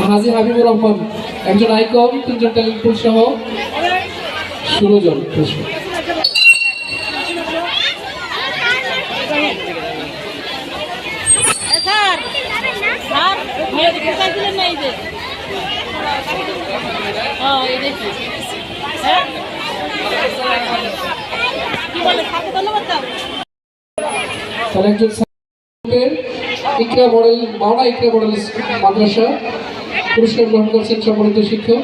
হাজি হাবিবুর রহমান একজন আইকন তিনজন ট্যালেন্ট সহ ষোলো জন একজন ইকরা মডেল মাওনা ইকরা মডেল মাদ্রাসা। পুরস্কার গ্রহণ করছেন সম্মানিত শিক্ষক।